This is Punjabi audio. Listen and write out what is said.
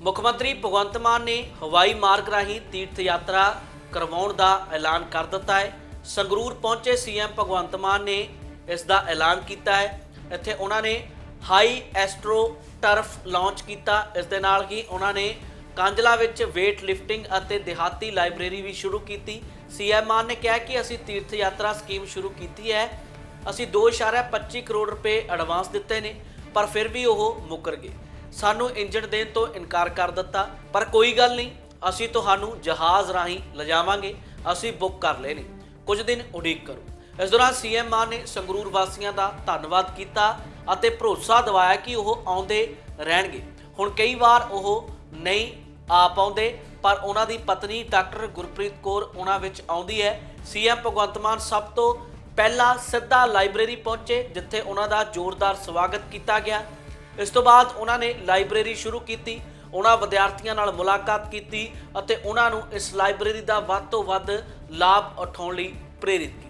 ਮੁੱਖ ਮੰਤਰੀ ਭਗਵੰਤ ਮਾਨ ਨੇ ਹਵਾਈ ਮਾਰਗ ਰਾਹੀਂ ਤੀਰਥ ਯਾਤਰਾ ਕਰਵਾਉਣ ਦਾ ਐਲਾਨ ਕਰ ਦਿੱਤਾ ਹੈ। ਸੰਗਰੂਰ ਪਹੁੰਚੇ ਸੀਐਮ ਭਗਵੰਤ ਮਾਨ ਨੇ ਇਸ ਦਾ ਐਲਾਨ ਕੀਤਾ ਹੈ। ਇੱਥੇ ਉਹਨਾਂ ਨੇ ਹਾਈ ਐਸਟਰੋ ਟਰਫ ਲਾਂਚ ਕੀਤਾ। ਇਸ ਦੇ ਨਾਲ ਹੀ ਉਹਨਾਂ ਨੇ ਕਾਂਜਲਾ ਵਿੱਚ weight lifting ਅਤੇ ਦਿਹਾਤੀ ਲਾਇਬ੍ਰੇਰੀ ਵੀ ਸ਼ੁਰੂ ਕੀਤੀ। ਸੀਐਮ ਮਾਨ ਨੇ ਕਿਹਾ ਕਿ ਅਸੀਂ ਤੀਰਥ ਯਾਤਰਾ ਸਕੀਮ ਸ਼ੁਰੂ ਕੀਤੀ ਹੈ। ਅਸੀਂ 2.25 ਕਰੋੜ ਰੁਪਏ ਐਡਵਾਂਸ ਦਿੱਤੇ ਨੇ, ਪਰ ਫਿਰ ਵੀ ਉਹ ਮੁੱਕਰ ਗਏ। ਸਾਨੂੰ ਇੰਜਣ ਦੇਣ ਤੋਂ ਇਨਕਾਰ ਕਰ ਦਿੱਤਾ, ਪਰ ਕੋਈ ਗੱਲ ਨਹੀਂ, ਅਸੀਂ ਤੁਹਾਨੂੰ ਜਹਾਜ਼ ਰਾਹੀਂ ਲਿਜਾਵਾਂਗੇ, ਅਸੀਂ ਬੁੱਕ ਕਰ ਲਏ ਨੇ ਕੁਝ ਦਿਨ ਉਡੀਕ ਕਰੋ। ਇਸ ਦੌਰਾਨ ਸੀਐਮ ਮਾਨ ਨੇ ਸੰਗਰੂਰ ਵਾਸੀਆਂ ਦਾ ਧੰਨਵਾਦ ਕੀਤਾ ਅਤੇ ਭਰੋਸਾ ਦਿਵਾਇਆ ਕਿ ਉਹ ਆਉਂਦੇ ਰਹਿਣਗੇ। ਹੁਣ ਕਈ ਵਾਰ ਉਹ ਨਹੀਂ ਆ ਪਾਉਂਦੇ, ਪਰ ਉਹਨਾਂ ਦੀ ਪਤਨੀ ਡਾਕਟਰ ਗੁਰਪ੍ਰੀਤ ਕੌਰ ਉਹਨਾਂ ਵਿੱਚ ਆਉਂਦੀ ਹੈ। ਸੀਐਮ ਭਗਵੰਤ ਮਾਨ ਸਭ ਤੋਂ ਪਹਿਲਾਂ ਸਿੱਧਾ ਲਾਇਬ੍ਰੇਰੀ ਪਹੁੰਚੇ, ਜਿੱਥੇ ਉਹਨਾਂ ਦਾ ਜ਼ੋਰਦਾਰ ਸਵਾਗਤ ਕੀਤਾ ਗਿਆ। ਇਸ ਤੋਂ ਬਾਅਦ ਉਹਨਾਂ ਨੇ ਲਾਇਬ੍ਰੇਰੀ ਸ਼ੁਰੂ ਕੀਤੀ, ਉਹਨਾਂ ਵਿਦਿਆਰਥੀਆਂ ਨਾਲ ਮੁਲਾਕਾਤ ਕੀਤੀ ਅਤੇ ਉਹਨਾਂ ਨੂੰ ਇਸ ਲਾਇਬ੍ਰੇਰੀ ਦਾ ਵੱਧ ਤੋਂ ਵੱਧ ਲਾਭ ਉਠਾਉਣ ਲਈ ਪ੍ਰੇਰਿਤ ਕੀਤਾ।